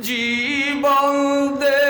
জীবন দেব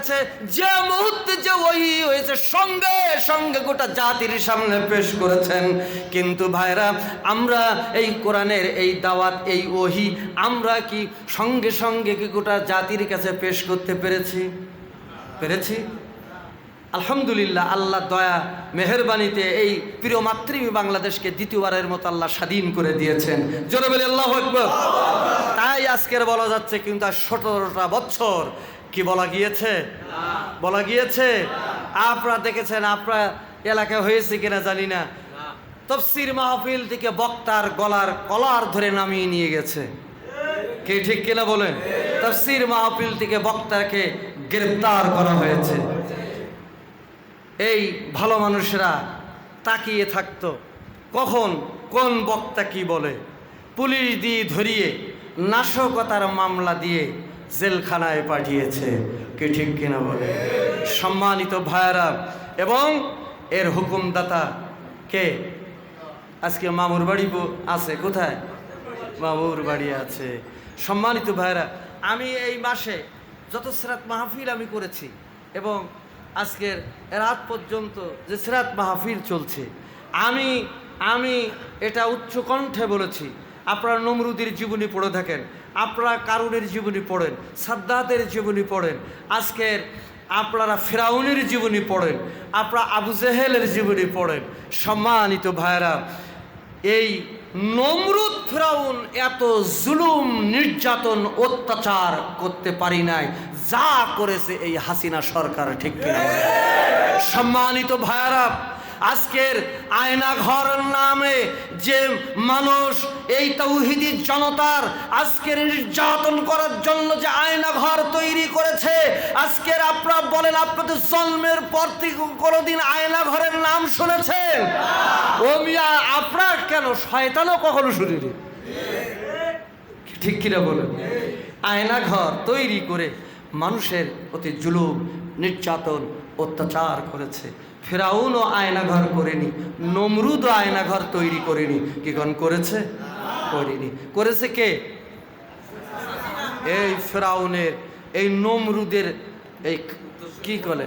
কাছে যে মুহূর্তে যে ওই হয়েছে সঙ্গে সঙ্গে গোটা জাতির সামনে পেশ করেছেন। কিন্তু ভাইরা আমরা এই কোরআনের এই দাওয়াত এই ওহি আমরা কি সঙ্গে সঙ্গে কি গোটা জাতির কাছে পেশ করতে পেরেছি? পেরেছি? আলহামদুলিল্লাহ আল্লাহ দয়া মেহরবানিতে এই প্রিয় মাতৃভূমি বাংলাদেশকে দ্বিতীয়বারের মতো আল্লাহ স্বাধীন করে দিয়েছেন। জোরে বলে আল্লাহ তাই আজকের বলা যাচ্ছে কিন্তু আর সতেরোটা বছর কি বলা গিয়েছে? বলা গিয়েছে? আপনারা দেখেছেন আপনার এলাকায় হয়েছে কিনা জানি না। তফসির মাহফিল থেকে বক্তার গলার কলার ধরে নামিয়ে নিয়ে গেছে। কে ঠিক কিনা বলেন? তফসির মাহফিল থেকে বক্তাকে গ্রেপ্তার করা হয়েছে। এই ভালো মানুষরা তাকিয়ে থাকতো কখন কোন বক্তা কি বলে? পুলিশ দিয়ে ধরিয়ে নাশকতার মামলা দিয়ে জেলখানায় পাঠিয়েছে, কে ঠিক কিনা বলে? সম্মানিত ভাইয়েরা, এবং এর হুকুমদাতা কে? আজকে মামুর বাড়ি আছে, কোথায়? মামুর বাড়ি আছে। সম্মানিত ভাইরা আমি এই মাসে যত সিরাত মাহফিল আমি করেছি, এবং আজকের রাত পর্যন্ত যে সিরাত মাহফিল চলছে, আমি আমি এটা উচ্চ কণ্ঠে বলেছি। আপনারা নমরুদের জীবনী পড়ে থাকেন। আপনারা কারুনের জীবনী পড়েন, সাদ্দাতের জীবনী পড়েন, আজকের আপনারা ফেরাউনের জীবনী পড়েন, আপনারা আবু জেহেলের জীবনী পড়েন। সম্মানিত ভাইরা এই নমরুদ ফেরাউন এত জুলুম, নির্যাতন, অত্যাচার করতে পারি নাই। যা করেছে এই হাসিনা সরকার, ঠিক কিনা সম্মানিত ভাইয়ারা আজকের আয়না ঘর নামে যে মানুষ এই তৌহিদি জনতার আজকের নির্যাতন করার জন্য যে আয়না ঘর তৈরি করেছে, আজকের আপনারা বলেন আপনাদের জন্মের পর থেকে কোনোদিন আয়না ঘরের নাম শুনেছেন? ও মিয়া, আপনার কেন? শয়তানও কখনো শুনিনি? ঠিক কিনা বলেন? আয়না ঘর তৈরি করে মানুষের প্রতি জুলুম, নির্যাতন, অত্যাচার করেছে। ফেরাউনও আয়নাঘর করেনি, নমরুদও আয়নাঘর তৈরি করেনি। কি কোন করেছে? করেনি। করেছে কে? এই ফেরাউনের, এই নমরুদের, এই কি করে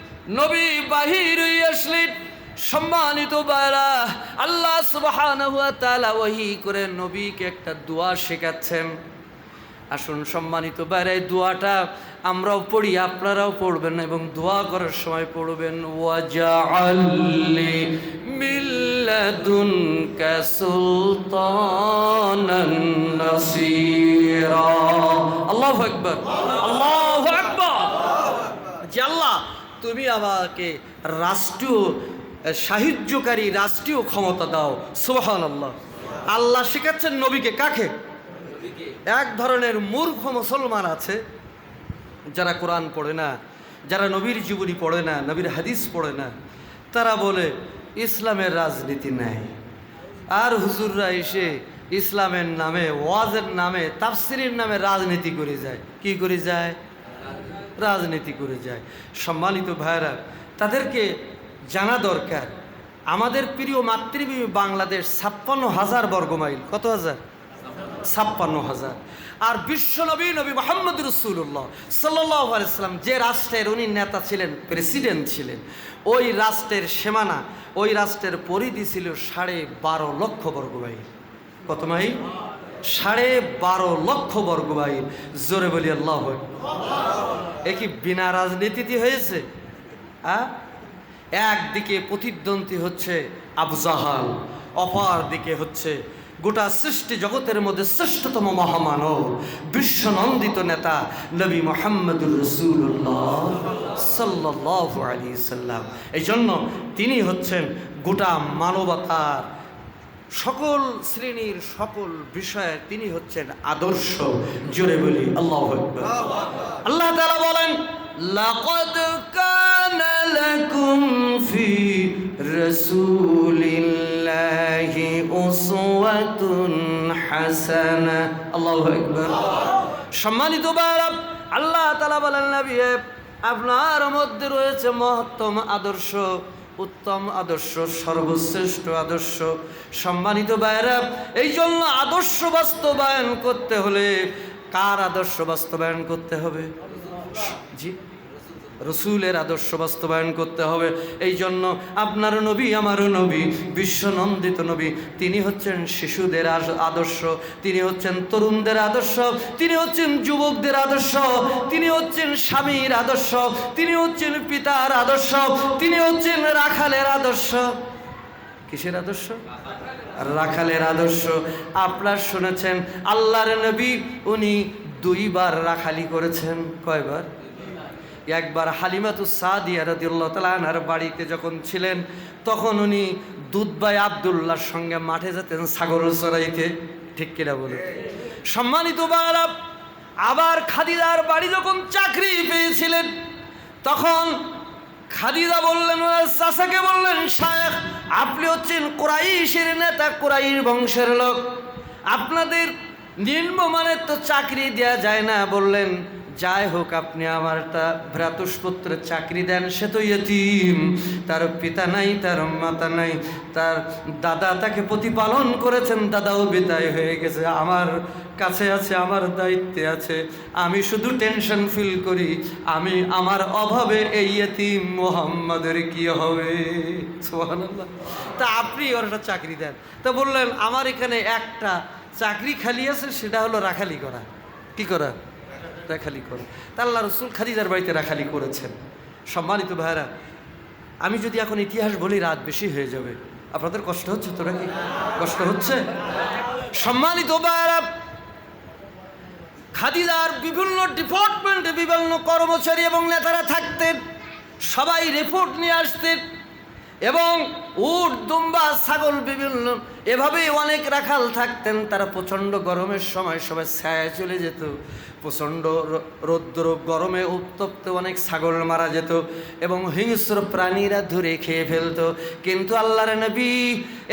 নবী বাহির সম্মানিত বারা আল্লাহ ওহী করে নবীকে একটা দোয়া শেখাচ্ছেন। আসুন সম্মানিত বাইরে দোয়াটা আমরাও পড়ি, আপনারাও পড়বেন এবং দোয়া করার সময় পড়বেন আকবার। যে আল্লাহ তুমি আমাকে রাষ্ট্রীয় সাহায্যকারী রাষ্ট্রীয় ক্ষমতা দাও। সুবহান আল্লাহ আল্লাহ শেখাচ্ছেন নবীকে কাকে? এক ধরনের মূর্খ মুসলমান আছে, যারা কোরআন পড়ে না, যারা নবীর জীবনী পড়ে না, নবীর হাদিস পড়ে না। তারা বলে, ইসলামের রাজনীতি নাই। আর হুজুররা এসে ইসলামের নামে, ওয়াজের নামে, তাফসিরের নামে রাজনীতি করে যায়। কি করে যায়? রাজনীতি করে যায়। সম্মানিত ভাইরা তাদেরকে জানা দরকার, আমাদের প্রিয় মাতৃভূমি বাংলাদেশ ছাপ্পান্ন হাজার বর্গমাইল কত হাজার? ছাপ্পান্ন হাজার। আর বিশ্ব নবী নবী মোহাম্মদ রসুল্লাহ সাল্লাহ আলাইসলাম যে রাষ্ট্রের উনি নেতা ছিলেন, প্রেসিডেন্ট ছিলেন, ওই রাষ্ট্রের সীমানা, ওই রাষ্ট্রের পরিধি ছিল সাড়ে বারো লক্ষ বর্গ মাইল। কত মাইল? সাড়ে বারো লক্ষ বর্গ মাইল। জোরে বলি, আল্লাহ এ কি বিনা রাজনীতিতে হয়েছে? হ্যাঁ একদিকে প্রতিদ্বন্দ্বী হচ্ছে আবু জাহাল অপর দিকে হচ্ছে গোটা সৃষ্টি জগতের মধ্যে শ্রেষ্ঠতম মহামানব, বিশ্বনন্দিত নেতা নবী মোহাম্মদুর রসুল্লাহ সাল্লাহ আলী সাল্লাম। এই জন্য তিনি হচ্ছেন গোটা মানবতার সকল শ্রেণির সকল বিষয়ে তিনি হচ্ছেন আদর্শ। জোরে বলি, আল্লাহ। আল্লাহ তাআলা বলেন, লাকাদ লাকুম ফি রাসূলিল্লাহি উসওয়াতুন হাসানা। আল্লাহু আকবার। সম্মানিত বারাব আল্লাহ তাআলা বলেন, নবী, আপনার মধ্যে রয়েছে মহত্তম আদর্শ। উত্তম আদর্শ, সর্বশ্রেষ্ঠ আদর্শ, সম্মানিত বায়রা এই জন্য আদর্শ বাস্তবায়ন করতে হলে কার আদর্শ বাস্তবায়ন করতে হবে? জি। রসুলের আদর্শ বাস্তবায়ন করতে হবে। এই জন্য আপনার নবী আমারও নবী, বিশ্বনন্দিত নবী, তিনি হচ্ছেন শিশুদের আদর্শ, তিনি হচ্ছেন তরুণদের আদর্শ, তিনি হচ্ছেন যুবকদের আদর্শ, তিনি হচ্ছেন স্বামীর আদর্শ, তিনি হচ্ছেন পিতার আদর্শ, তিনি হচ্ছেন রাখালের আদর্শ। কিসের আদর্শ? রাখালের আদর্শ। আপনার শুনেছেন, আল্লাহর নবী, উনি দুইবার রাখালি করেছেন। কয়বার? একবার হালিমাতু সাদিয়া রাদিয়াল্লাহু তাআলা আনহার বাড়িতে যখন ছিলেন, তখন উনি দুধবাই আব্দুল্লাহর সঙ্গে মাঠে যেতেন ছাগল চড়াইতে ঠিক কিনা বলে সম্মানিত বাংলা আবার খাদিদার বাড়ি যখন চাকরি পেয়েছিলেন, তখন খাদিদা বললেন চাচাকে বললেন, শায়েখ, আপনি হচ্ছেন কোরাইশের নেতা, কোরাইশ বংশের লোক। আপনাদের নিম্নমানের তো চাকরি দেয়া যায় না। বললেন যাই হোক, আপনি আমার একটা ভ্রাতুষ্পুত্রের চাকরি দেন, সে তো ইয়তিম। তার পিতা নাই, তার মাতা নাই, তার দাদা তাকে প্রতিপালন করেছেন, দাদাও বিদায় হয়ে গেছে। আমার কাছে আছে, আমার দায়িত্বে আছে। আমি শুধু টেনশন ফিল করি, আমি আমার অভাবে এই ইয়তিম মোহাম্মদের কি হবে? তা আপনি ওর একটা চাকরি দেন। তা বললেন, আমার এখানে একটা চাকরি খালি আছে, সেটা হলো রাখালি করা। কি করা? রাখালি করে। তা আল্লাহ রসুল খাদিজার বাড়িতে রাখালি করেছেন। সম্মানিত ভাইরা আমি যদি এখন ইতিহাস বলি, রাত বেশি হয়ে যাবে। আপনাদের কষ্ট হচ্ছে তোরা কি কষ্ট হচ্ছে? সম্মানিত ভাইরা খাদিজার বিভিন্ন ডিপার্টমেন্টে বিভিন্ন কর্মচারী এবং নেতারা থাকতেন। সবাই রিপোর্ট নিয়ে আসতেন। এবং উট, দুম্বা, ছাগল বিভিন্ন এভাবেই অনেক রাখাল থাকতেন। তারা প্রচণ্ড গরমের সময় সবাই ছায়া চলে যেত। প্রচণ্ড রৌদ্র গরমে উত্তপ্ত অনেক ছাগল মারা যেত এবং হিংস্র প্রাণীরা ধরে খেয়ে ফেলত। কিন্তু আল্লাহর নবী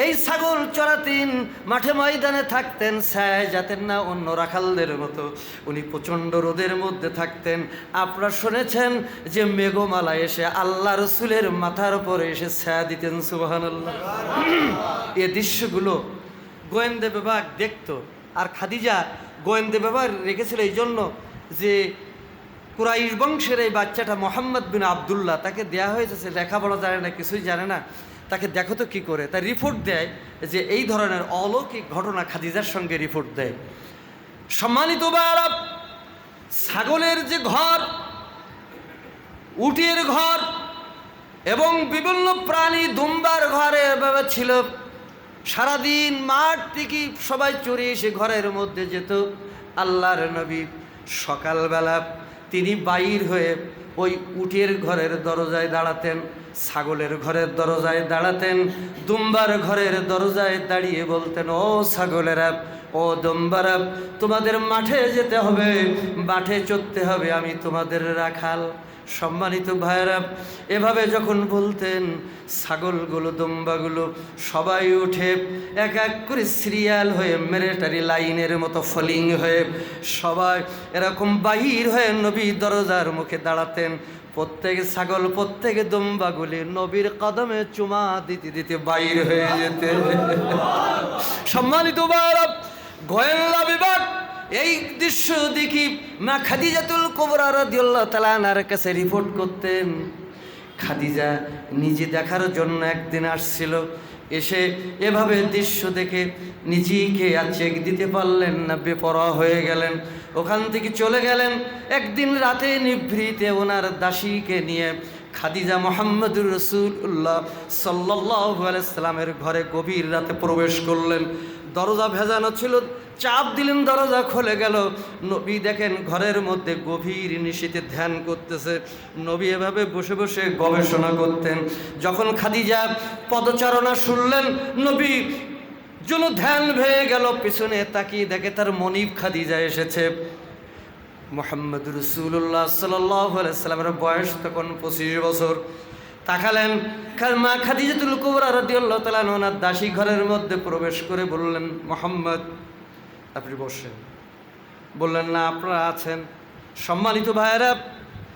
এই ছাগল চড়াতেন মাঠে ময়দানে থাকতেন ছায় যাতেন না অন্য রাখালদের মতো। উনি প্রচণ্ড রোদের মধ্যে থাকতেন। আপনারা শুনেছেন যে মেঘমালা এসে আল্লাহ রসুলের মাথার উপরে এসে ছায়া দিতেন সুবাহান এ দৃশ্যগুলো গোয়েন্দা বিভাগ দেখতো। আর খাদিজা গোয়েন্দা বিভাগ রেখেছিল এই জন্য যে কুরাইশ বংশের এই বাচ্চাটা মোহাম্মদ বিন আবদুল্লাহ, তাকে দেয়া হয়েছে সে লেখাপড়া জানে না, কিছুই জানে না। তাকে দেখো তো কী করে? তার রিপোর্ট দেয় যে এই ধরনের অলৌকিক ঘটনা খাদিজার সঙ্গে রিপোর্ট দেয়। সম্মানিত বাড়াব ছাগলের যে ঘর, উটের ঘর এবং বিভিন্ন প্রাণী দুম্বার ঘরে এভাবে ছিল, সারাদিন মাঠ থেকে সবাই চড়ে এসে ঘরের মধ্যে যেত। আল্লাহর নবী সকালবেলা তিনি বাইর হয়ে ওই উটের ঘরের দরজায় দাঁড়াতেন, ছাগলের ঘরের দরজায় দাঁড়াতেন, দুম্বার ঘরের দরজায় দাঁড়িয়ে বলতেন, ও ছাগলেরা, ও দুম্বারা, তোমাদের মাঠে যেতে হবে, মাঠে চড়তে হবে, আমি তোমাদের রাখাল। সম্মানিত ভাইয়েরা, এভাবে যখন বলতেন ছাগলগুলো, দম্বাগুলো, সবাই উঠে এক এক করে সিরিয়াল হয়ে মিলিটারি লাইনের মতো ফলিং হয়ে সবাই এরকম বাহির হয়ে নবী দরজার মুখে দাঁড়াতেন। প্রত্যেক ছাগল, প্রত্যেক দম্বাগুলি নবীর কদমে চুমা দিতে দিতে বাইর হয়ে যেতে সম্মানিত ভাইয়েরা, গোয়েন্দা বিভাগ এই দৃশ্য দেখি মা খাদিজাতুল কোবরা রাদিয়াল্লাহু তাআলা আনহার কাছে রিপোর্ট করতেন। খাদিজা নিজে দেখার জন্য একদিন আসছিল, এসে এভাবে দৃশ্য দেখে নিজেকে আর চেক দিতে পারলেন না, বেপরোয়া হয়ে গেলেন। ওখান থেকে চলে গেলেন। একদিন রাতে নিভৃতে ওনার দাসীকে নিয়ে খাদিজা মোহাম্মদুর রসুল্লাহ সাল্লাহ আলাইসাল্লামের ঘরে গভীর রাতে প্রবেশ করলেন। দরজা ভেজানো ছিল, চাপ দিলেন, দরজা খুলে গেল। নবী দেখেন ঘরের মধ্যে গভীর নিশীতে ধ্যান করতেছে। নবী এভাবে বসে বসে গবেষণা করতেন। যখন খাদিজা পদচারণা শুনলেন, নবী জন্য ধ্যান ভেঙে গেল, পিছনে তাকিয়ে দেখে তার মনিব খাদিজা এসেছে। মোহাম্মদ রসুল্লাহ সাল্লামের বয়স তখন পঁচিশ বছর। তাকালেন মা খাদিজাতুল কুবরা রাদিয়াল্লাহু তাআলা ওনার দাসী ঘরের মধ্যে প্রবেশ করে বললেন, মোহাম্মদ, আপনি বসেন। বললেন, না, আপনারা আছেন। সম্মানিত ভাইয়েরা,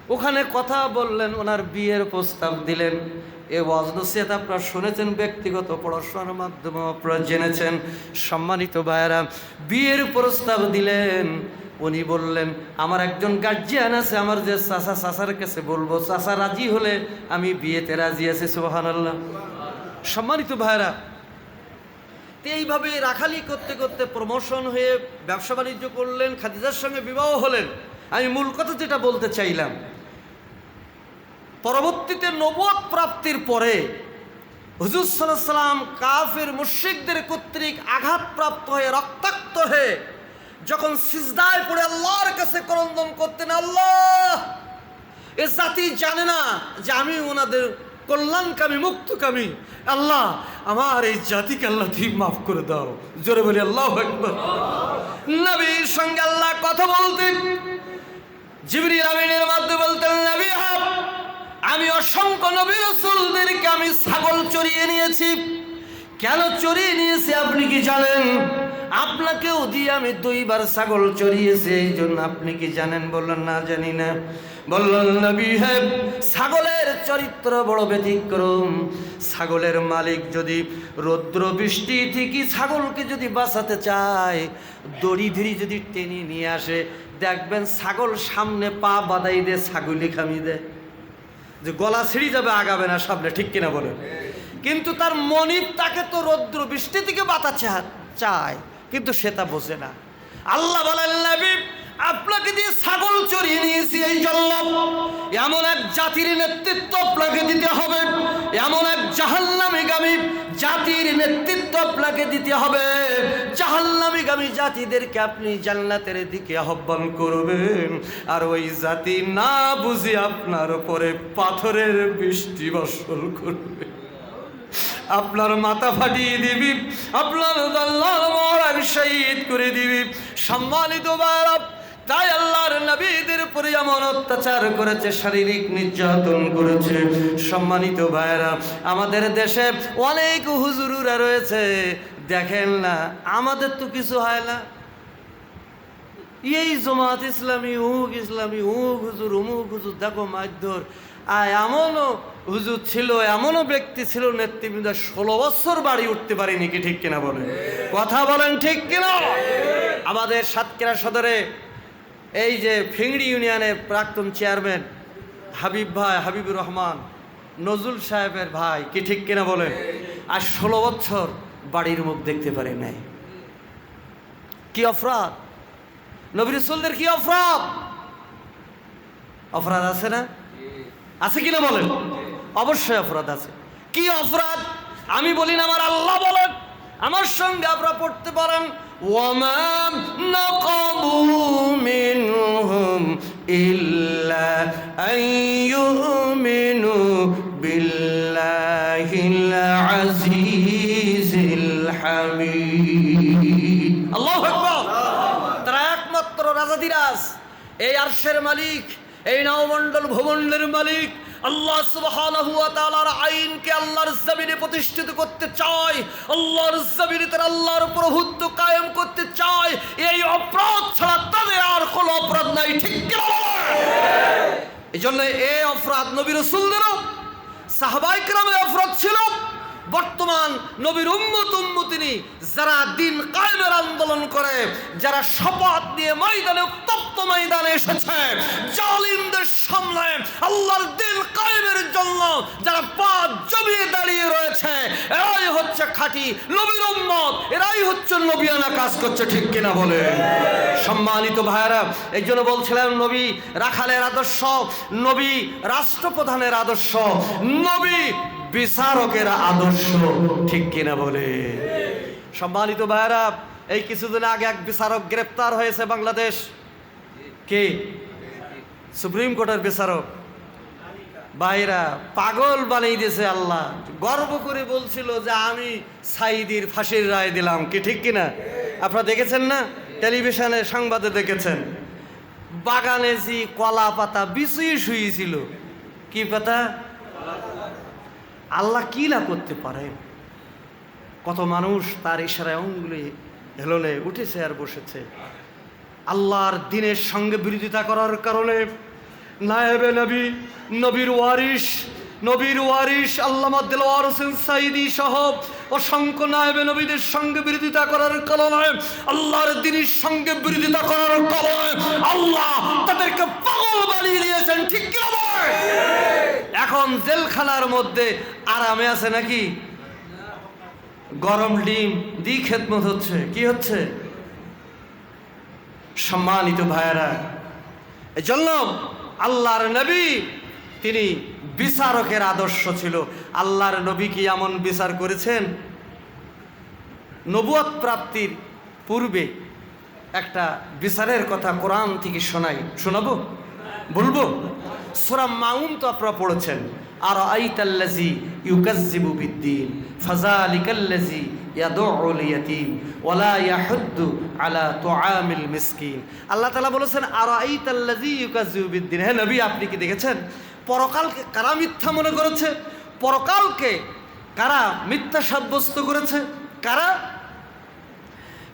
ওখানে কথা বললেন, ওনার বিয়ের প্রস্তাব দিলেন। এ ওয়াজনসিয়াত আপনারা শুনেছেন, ব্যক্তিগত পড়াশোনার মাধ্যমে আপনারা জেনেছেন। সম্মানিত ভাইয়েরা, বিয়ের প্রস্তাব দিলেন উনি বললেন, আমার একজন গার্জিয়ান আছে, আমার যে চাচা, চাচার কাছে বলব, চাচা রাজি হলে আমি বিয়েতে রাজি আছি সুবাহান আল্লাহ সম্মানিত ভাইরা এইভাবে রাখালি করতে করতে প্রমোশন হয়ে ব্যবসা বাণিজ্য করলেন, খাদিজার সঙ্গে বিবাহ হলেন। আমি মূল কথা যেটা বলতে চাইলাম, পরবর্তীতে নবদ প্রাপ্তির পরে হুজুর সাল্লাহ সাল্লাম কাফের মুশ্রিকদের কর্তৃক আঘাতপ্রাপ্ত হয়ে রক্তাক্ত হয়ে যখন সিজদায় পড়ে আল্লাহর কাছে করন্দন করতেন, আল্লাহ! এ জাতি জানে না যে আমি ওনাদের কল্যাণকামী, মুক্তকামী। আল্লাহ, আমার এই জাতিকে আল্লাহ ঠিক মাফ করে দাও। জোরে বলি, আল্লাহ নবীর সঙ্গে আল্লাহ কথা বলতেন। জিবরিল আমিনের মাধ্যমে বলতেন, নবী হাব, আমি অসংখ্য নবী রসুলদেরকে আমি ছাগল চড়িয়ে নিয়েছি। কেন চড়িয়ে নিয়েছি আপনি কি জানেন? আপনাকেও দিয়ে আমি দুইবার ছাগল চড়িয়েছি, এই জন্য আপনি কি জানেন? বললেন, না জানি না। বললেন, নবী হ্যাঁ ছাগলের চরিত্র বড় ব্যতিক্রম। ছাগলের মালিক যদি রৌদ্র বৃষ্টি থেকে ছাগলকে যদি বাঁচাতে চায় দড়ি ধরি যদি টেনে নিয়ে আসে, দেখবেন ছাগল সামনে পা বাদাই দে ছাগলি খামি দেয়। যে গলা ছিঁড়ি যাবে, আগাবে না সামনে, ঠিক কিনা বলেন? কিন্তু তার মনিব তাকে তো রৌদ্র বৃষ্টি থেকে বাঁচাচ্ছে চায়। কিন্তু সে তা বোঝে না। আল্লাহ আপনাকে দিয়ে ছাগল চড়িয়ে নিয়েছি এই জন্য। এমন এক জাতির নেতৃত্ব আপনাকে দিতে হবে। এমন এক জাহান্নামীগামী জাতির নেতৃত্ব আপনাকে দিতে হবে। জাহান্নামীগামী জাতিদেরকে আপনি জান্নাতের দিকে আহ্বান করবেন। আর ওই জাতি না বুঝে আপনার উপরে পাথরের বৃষ্টি বর্ষণ করবে। আপনার মাথা ফাটিয়ে দিবি, আপনার আল্লাহর মরার শহীদ করে দিবি। সম্মানিত বারব তাই আল্লাহর নবীদের উপরে এমন অত্যাচার করেছে, শারীরিক নির্যাতন করেছে। সম্মানিত ভাইয়েরা, আমাদের দেশে অনেক হুজুরুরা রয়েছে। দেখেন না, আমাদের তো কিছু হয় না। এই জমাত ইসলামী, উমুক ইসলামী, উমুক হুজুর উমুক হুজুর, দেখো মাধ্যর আর এমনও হুজুর ছিল, এমনও ব্যক্তি ছিল নেতৃবৃন্দ ষোলো বছর বাড়ি উঠতে পারেনি কি ঠিক কিনা বলেন? কথা বলেন ঠিক কিনা? আমাদের সাতক্ষীরা সদরে এই যে ফিংড়ি ইউনিয়নের প্রাক্তন চেয়ারম্যান হাবিব ভাই, হাবিবুর রহমান, নজরুল সাহেবের ভাই, কি ঠিক কিনা বলেন? আর ষোলো বছর বাড়ির মুখ দেখতে পারে নাই। কি অপরাধ? নবী রসুলদের কি অপরাধ? অপরাধ আছে না? আছে কিনা বলেন? অবশ্যই অপরাধ আছে। কি অপরাধ? আমি বলি না, আমার আল্লাহ বলেন। আমার সঙ্গে আপনারা পড়তে পারেন ইল্লা তারা একমাত্র রাজাদিরাজ এই আরশের মালিক। এই নবমণ্ডল ভূমণ্ডলের মালিক আল্লাহ তাআলার আইনকে আল্লাহর জমিনে প্রতিষ্ঠিত করতে চায়, আল্লাহর জমিনে তারা আল্লাহর প্রভুত্ব কায়েম করতে চায়, এই অপরাধ ছাড়া তাদের আর কোনো অপরাধ নাই, ঠিক এই জন্য এই অপরাধ নবী রসুলদেরও সাহাবাইকরামের অপরাধ ছিল। বর্তমান নবীর উম্মত উম্মতিনি যারা দিন কায়েমের আন্দোলন করে, যারা শপথ নিয়ে ময়দানে উত্তপ্ত ময়দানে জালিমদের সামনে আল্লাহর দিন কায়েমের জন্য যারা পা জমিয়ে দাঁড়িয়ে রয়েছে, এরাই হচ্ছে খাঁটি নবীর উম্মত, এরাই হচ্ছে কাজ করছে, ঠিক কিনা বলে? সম্মানিত ভাইয়ারা, এই জন্য বলছিলাম নবী রাখালের আদর্শ, নবী রাষ্ট্রপ্রধানের আদর্শ, নবী বিচারকের আদর্শ, ঠিক কিনা বলে? সম্মানিত ভাইয়ারা, এই কিছুদিন আগে এক বিচারক গ্রেপ্তার হয়েছে বাংলাদেশ। কে? সুপ্রিম কোর্টের বিচারক। ভাইরা, পাগল বানিয়ে দিয়েছে আল্লাহ। গর্ব করে বলছিল যে আমি সাইদির ফাঁসির রায় দিলাম, কি ঠিক কিনা আপনারা দেখেছেন না? টেলিভিশনে সংবাদে দেখেছেন। বাগানে যে কলা পাতা বিছুই শুয়েছিল কি পাতা? আল্লাহ কি না করতে পারে? কত মানুষ তার ইশারায় অঙ্গুলি হেলনে উঠেছে আর বসেছে। আল্লাহর দিনের সঙ্গে বিরোধিতা করার কারণে নায়েবে নবী, নবীর ওয়ারিস নবীর ওয়ারিস আল্লামা দেলোয়ার হোসেন সাইদি সহ অসংখ্য নায়েবে নবীদের সঙ্গে বিরোধিতা করার কারণে, আল্লাহর দিনের সঙ্গে বিরোধিতা করার কারণে আল্লাহ তাদেরকে পাগল বানিয়ে দিয়েছেন, ঠিক কি এখন জেলখানার মধ্যে আরামে আছে নাকি? গরম ডিম, দি খেদমত হচ্ছে, কি হচ্ছে? সম্মানিত ভাইয়েরা এই জন্য আল্লাহর নবী তিনি বিচারকের আদর্শ ছিল। আল্লাহর নবী কি এমন বিচার করেছেন? নবুয়ত প্রাপ্তির পূর্বে একটা বিচারের কথা কোরআন থেকে শোনাই, শোনাবো? বলব? সোরা মাউন তো আপনারা পড়েছেন। আর আইতাল্লাজি ইউকাজ্জিবু বিদ্দিন ফাজালিকাল্লাজি ইয়াদউল ইয়াতীম ওয়ালা ইয়াহুদ্দু আলা তুআমিল মিসকিন। আল্লাহ তাআলা বলেছেন আর আইতাল্লাজি ইউকাজ্জিবু বিদ্দিন আপনি কি দেখেছেন? পরকালকে কারা মিথ্যা মনে করেছে? পরকালকে কারা মিথ্যা সাব্যস্ত করেছে? কারা?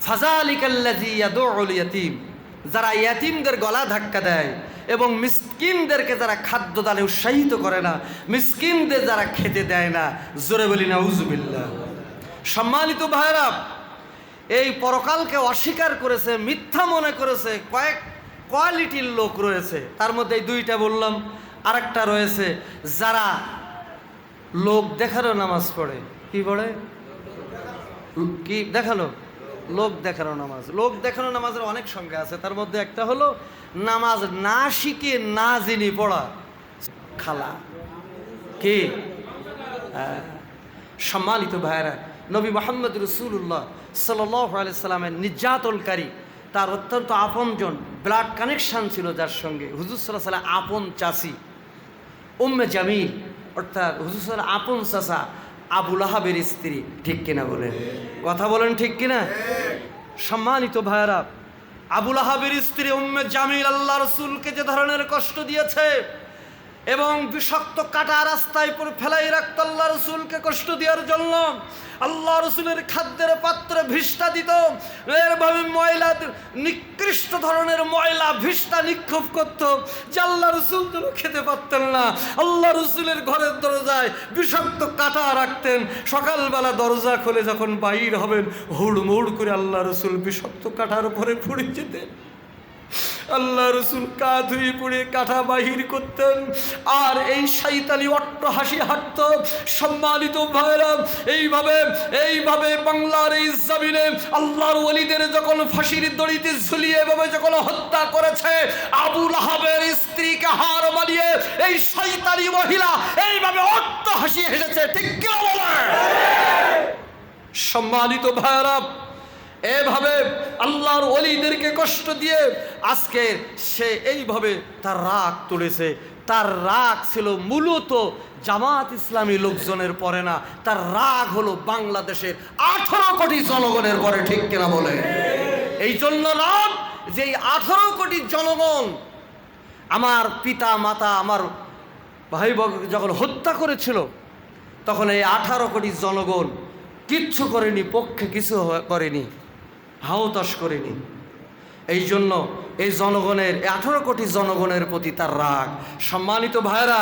ফাজালিকাল্লাজি ইয়াদউল ইয়াতীম যারা ইয়াতিমদের গলা ধাক্কা দেয় এবং মিসকিনদেরকে যারা খাদ্য দানে উৎসাহিত করে না, মিসকিনদের যারা খেতে দেয় না, জোরে বলি না উজুবিল্লা সম্মানিত ভাইরা এই পরকালকে অস্বীকার করেছে, মিথ্যা মনে করেছে, কয়েক কোয়ালিটির লোক রয়েছে। তার মধ্যে এই দুইটা বললাম, আরেকটা রয়েছে, যারা লোক দেখারও নামাজ পড়ে, কি পড়ে? কি দেখানো লোক দেখানো নামাজ। লোক দেখানো নামাজের অনেক সংখ্যা আছে। তার মধ্যে একটা হলো, নামাজ না শিখে না জেনে পড়া। খালা। কে? সম্মানিত ভাইরা নবী মোহাম্মদ রসুল্লাহ সাল্লামের নির্যাতনকারী, তার অত্যন্ত আপনজন ব্লাড কানেকশন ছিল যার সঙ্গে। হুজুর সাল্লাহ সাল্লাম, আপন চাষি উম্মে জামিল, অর্থাৎ হুজুর সাল্লাম, আপন চাষা আবুল আহাবের স্ত্রী, ঠিক কিনা বলেন? কথা বলেন ঠিক কিনা? সম্মানিত ভাইরা আবুল আহাবের স্ত্রী উম্মে জামিল আল্লাহ রসুলকে যে ধরনের কষ্ট দিয়েছে এবং বিষাক্ত কাটা রাস্তায় পর ফেলাই রাখত আল্লাহ রসুলকে কষ্ট দেওয়ার জন্য আল্লাহ রসুলের খাদ্যের পাত্রে ভিষ্টা দিত। এরভাবে ময়লা নিকৃষ্ট ধরনের ময়লা, ভিষ্টা নিক্ষেপ করত যে আল্লাহ রসুল যেন খেতে পারতেন না। আল্লাহ রসুলের ঘরের দরজায় বিষাক্ত কাটা রাখতেন। সকালবেলা দরজা খুলে যখন বাইর হবেন, হুড়মুড় করে আল্লাহ রসুল বিষাক্ত কাটার উপরে ফুড়ে যেতেন। আল্লাহ রসুল কা ধুয়ে পড়ে কাঠা বাহির করতেন। আর এই শৈতানি অট্ট হাসি হাঁটত। সম্মানিত ভাইরা এইভাবে এইভাবে বাংলার এই জামিনে আল্লাহর ওলিদের যখন ফাঁসির দড়িতে ঝুলিয়ে এভাবে যখন হত্যা করেছে, আবুল আহাবের স্ত্রীকে হার মানিয়ে এই শৈতানি মহিলা এইভাবে অট্ট হাসি হেসেছে। ঠিক কি বলে সম্মানিত ভাইরা এভাবে আল্লাহর অলিদেরকে কষ্ট দিয়ে আজকে সে এইভাবে তার রাগ তুলেছে। তার রাগ ছিল মূলত জামাত ইসলামী লোকজনের পরে না। তার রাগ হলো বাংলাদেশের আঠারো কোটি জনগণের পরে, ঠিক কিনা বলে? এই জন্য রাগ যে আঠারো কোটি জনগণ আমার পিতা, মাতা, আমার ভাই যখন হত্যা করেছিল, তখন এই আঠারো কোটি জনগণ কিচ্ছু করেনি, পক্ষে কিছু করেনি। হাওতাস করেনি। এই জন্য এই জনগণের আঠারো কোটি জনগণের প্রতি তার রাগ। সম্মানিত ভাইরা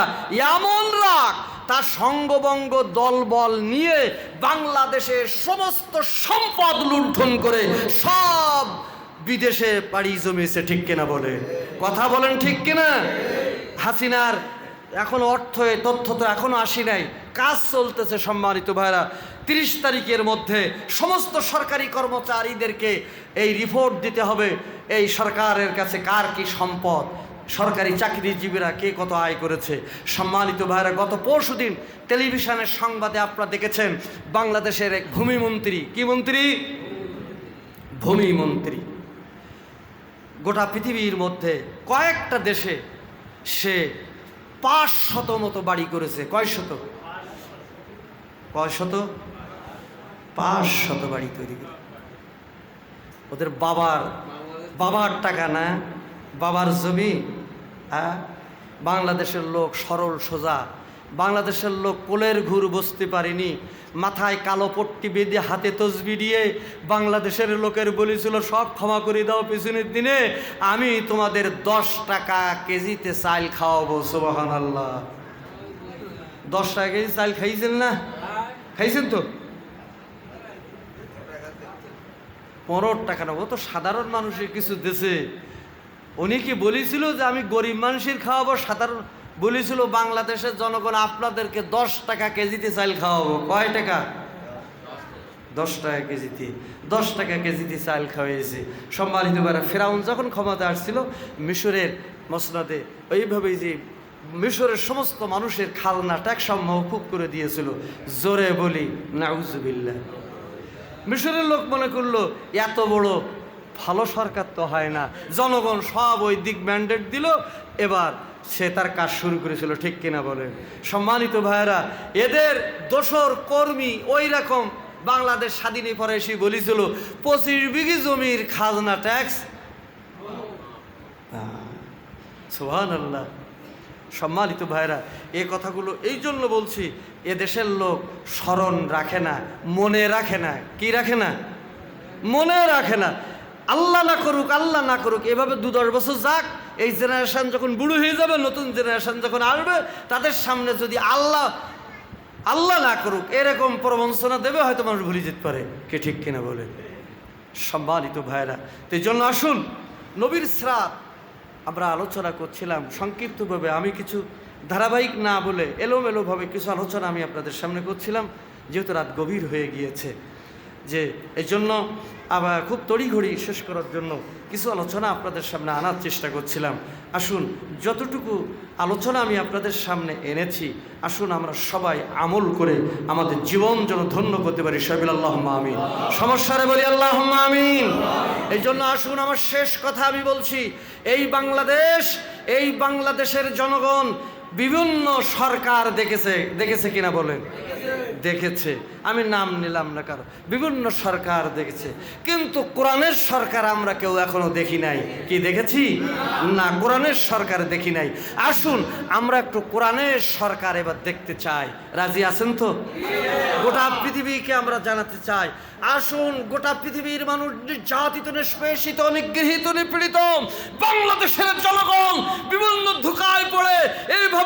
এমন রাগ, তার সঙ্গবঙ্গ দলবল নিয়ে বাংলাদেশের সমস্ত সম্পদ লুণ্ঠন করে সব বিদেশে পাড়ি জমিয়েছে, ঠিক কিনা বলে? কথা বলেন ঠিক কিনা? হাসিনার এখন অর্থ, তথ্য তো এখনও আসি নাই। কাজ চলতেছে, সম্মানিত ভাইরা তিরিশ তারিখের মধ্যে সমস্ত সরকারি কর্মচারীদেরকে এই রিপোর্ট দিতে হবে, এই সরকারের কাছে কার কি সম্পদ? সরকারি চাকরিজীবীরা কে কত আয় করেছে? সম্মানিত ভাইরা, গত পরশু দিন টেলিভিশনের সংবাদে আপনারা দেখেছেন, বাংলাদেশের এক ভূমিমন্ত্রী, কি মন্ত্রী? ভূমিমন্ত্রী। গোটা পৃথিবীর মধ্যে কয়েকটা দেশে সে পাঁচ শত মতো বাড়ি করেছে। কয় শত কয় শত পাঁচ শত বাড়ি তৈরি করে। ওদের বাবার বাবার টাকা না, বাবার জমি হ্যাঁ? বাংলাদেশের লোক সরল, সোজা। বাংলাদেশের লোক কোলের ঘুর বসতে পারেনি। মাথায় কালো পট্টি বেঁধে হাতে তসবি দিয়ে বাংলাদেশের লোকের বলেছিল সব ক্ষমা করে দাও পিছনের দিনে। আমি তোমাদের দশ টাকা কেজিতে চাল খাওয়াবো সোবাহান আল্লাহ দশ টাকা কেজি চাল খাইছেন না? খাইছেন তো? পনেরো টাকা না ও তো সাধারণ মানুষের কিছু দেশে উনি কি বলেছিল যে আমি গরিব মানুষের খাওয়াবো? সাধারণ বলেছিল বাংলাদেশের জনগণ আপনাদেরকে দশ টাকা কেজিতে চাল খাওয়াবো। কয় টাকা? দশ টাকা কেজিতে। দশ টাকা কেজিতে চাল খাওয়াইছে। সম্মানিত করে ফেরাউন যখন ক্ষমতা আসছিল, মিশরের মসনাদে ওইভাবেই যে মিশরের সমস্ত মানুষের খালনা ট্যাক্স খুব করে দিয়েছিল। জোরে বলি নাউজুবিল্লা মিশরের লোক মনে করল, এত বড় ভালো সরকার তো হয় না। জনগণ সব ওই দিক ম্যান্ডেট দিল, এবার সে তার কাজ শুরু করেছিল, ঠিক কিনা বলেন? সম্মানিত ভাইয়েরা, এদের দোসর কর্মী ওই রকম বাংলাদেশ স্বাধীনের পরে এসে বলেছিল, পঁচিশ বিঘি জমির খাজনা ট্যাক্স। সোহান আল্লাহ সম্মানিত ভাইরা এ কথাগুলো এই জন্য বলছি, এ দেশের লোক স্মরণ রাখে না, মনে রাখে না। কি রাখে না? মনে রাখে না। আল্লাহ না করুক, আল্লাহ না করুক, এভাবে দু দশ বছর যাক, এই জেনারেশন যখন বুড়ো হয়ে যাবে, নতুন জেনারেশন যখন আসবে, তাদের সামনে যদি আল্লাহ আল্লাহ না করুক, এরকম প্রবঞ্চনা দেবে, হয়তো মানুষ ভুলে যেতে পারে। কে ঠিক কিনা বলে সম্মানিত ভাইরা তো এই জন্য আসুন, নবীর শ্রাপ আমরা আলোচনা করছিলাম সংক্ষিপ্তভাবে, আমি কিছু ধারাবাহিক না বলে এলোমেলোভাবে কিছু আলোচনা আমি আপনাদের সামনে করছিলাম, যেহেতু রাত গভীর হয়ে গিয়েছে। যে এই জন্য আবার খুব তড়িঘড়ি শেষ করার জন্য কিছু আলোচনা আপনাদের সামনে আনার চেষ্টা করছিলাম। আসুন, যতটুকু আলোচনা আমি আপনাদের সামনে এনেছি, আসুন আমরা সবাই আমল করে আমাদের জীবন যেন ধন্য করতে পারি। সাবিল আল্লাহ আমিন। সমস্যারে বলি আল্লাহ আমিন। এই জন্য আসুন আমার শেষ কথা আমি বলছি, এই বাংলাদেশ, এই বাংলাদেশের জনগণ বিভিন্ন সরকার দেখেছে দেখেছে কিনা বলেন? দেখেছে। আমি নাম নিলাম না কারও। বিভিন্ন সরকার দেখেছে। কিন্তু কোরআনের সরকার আমরা কেউ এখনও দেখি নাই। কি দেখেছি? না, কোরআনের সরকার দেখি নাই। আসুন, আমরা একটু কোরআনের সরকার এবার দেখতে চাই। রাজি আছেন তো? গোটা পৃথিবীকে আমরা জানাতে চাই। আসুন, গোটা পৃথিবীর মানুষ নির্যাতিত, নিষ্পেষিত, নিগৃহীত, নিপীড়িত, বাংলাদেশের জনগণ বিভিন্ন ধোকায় পড়ে এইভাবে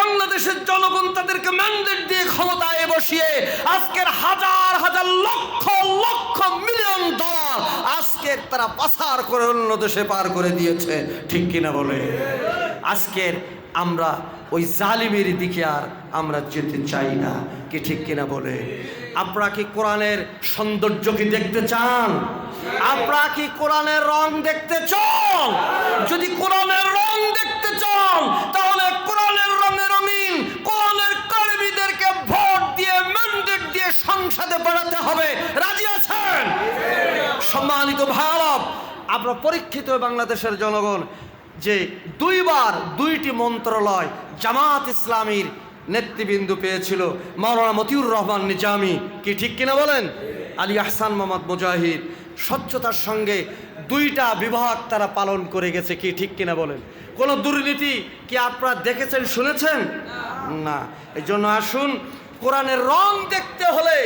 বাংলাদেশের জনগণ তাদেরকে ম্যান্ডেট দিয়ে ক্ষমতায় বসিয়ে আজকের হাজার হাজার লক্ষ লক্ষ মিলিয়ন ডলার আজকের তারা পাচার করে অন্য দেশে পার করে দিয়েছে। ঠিক কিনা বলে? আজকের আমরা ওই জালিমের দিকে আর আমরা যেতে চাই না। কি ঠিক কিনা বলে? আপনারা কি কোরআনের সৌন্দর্য কি দেখতে চান? আপনারা কি কোরআনের রং দেখতে চান? যদি কোরআনের রং দেখতে চান, তাহলে সংসদে পাঠাতে হবে। রাজি আছেন? সম্মানিত ভারত আমরা পরীক্ষিত বাংলাদেশের জনগণ যে দুইবার দুইটি মন্ত্রণালয় জামাত ইসলামীর নেতৃবৃন্দু পেয়েছিল, মাওলানা মতিউর রহমান নিজামি। কি ঠিক কিনা বলেন? আলী আহসান মোহাম্মদ মুজাহিদ, স্বচ্ছতার সঙ্গে দুইটা বিভাগ তারা পালন করে গেছে, কি ঠিক কিনা বলেন? কোনো দুর্নীতি কি আপনারা দেখেছেন, শুনেছেন? না। এই জন্য আসুন কোরআনের রং দেখতে হলে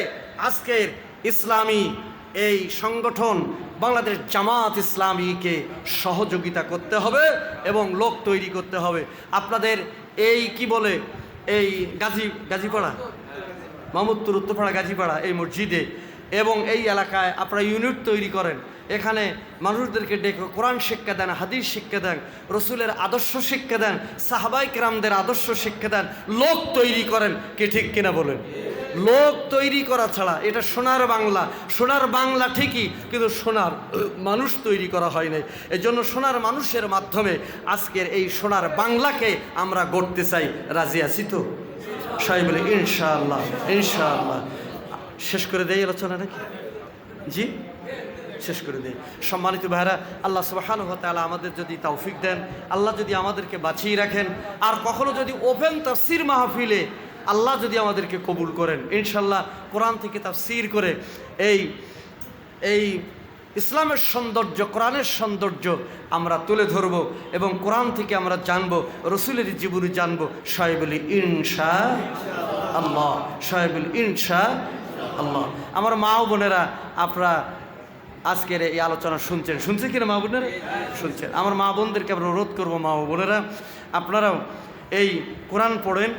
আজকের ইসলামী এই সংগঠন বাংলাদেশ জামাত ইসলামীকে সহযোগিতা করতে হবে এবং লোক তৈরি করতে হবে। আপনাদের এই কি বলে, এই গাজী, গাজীপাড়া মামুদপুর উত্তরপাড়া গাজীপাড়া এই মসজিদে এবং এই এলাকায় আপনারা ইউনিট তৈরি করেন। এখানে মানুষদেরকে ডেকে কোরআন শিক্ষা দেন, হাদিস শিক্ষা দেন, রসুলের আদর্শ শিক্ষা দেন, সাহাবাই কেরামদের আদর্শ শিক্ষা দেন, লোক তৈরি করেন কে ঠিক কিনা বলেন? লোক তৈরি করা ছাড়া এটা সোনার বাংলা। সোনার বাংলা ঠিকই, কিন্তু সোনার মানুষ তৈরি করা হয় নাই। এই জন্য সোনার মানুষের মাধ্যমে আজকের এই সোনার বাংলাকে আমরা গড়তে চাই। রাজি আছি তো? সবাই বলে, ইনশাআল্লাহ ইনশাআল্লাহ। শেষ করে দেয় আলোচনা নাকি জি? শেষ করে দেয়। সম্মানিত ভাইরা আল্লাহ সুবাহান তালা আমাদের যদি তৌফিক দেন, আল্লাহ যদি আমাদেরকে বাঁচিয়ে রাখেন, আর কখনো যদি ওপেন তাফসির মাহফিলে আল্লাহ যদি আমাদেরকে কবুল করেন। ইনশাল্লাহ কোরআন থেকে তার তাফসির করে এই এই ইসলামের সৌন্দর্য, কোরআনের সৌন্দর্য আমরা তুলে ধরব এবং কোরআন থেকে আমরা জানব, রসুলের জীবনী জানব। সাহেবলি ইনশা আল্লাহ সাহেবুল ইনশা আল্লাহ। আমার মা ও বোনেরা, আপনারা আজকের এই আলোচনা শুনছেন। শুনছে কিনা মা বোনেরা? শুনছেন। আমার মা বোনদেরকে আমরা অনুরোধ করব, মা বোনেরা, আপনারাও এই কোরআন পড়েন।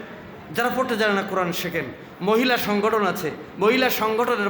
যারা পড়তে জানে না কোরআন শেখেন। মহিলা সংগঠন আছে। মহিলা সংগঠনের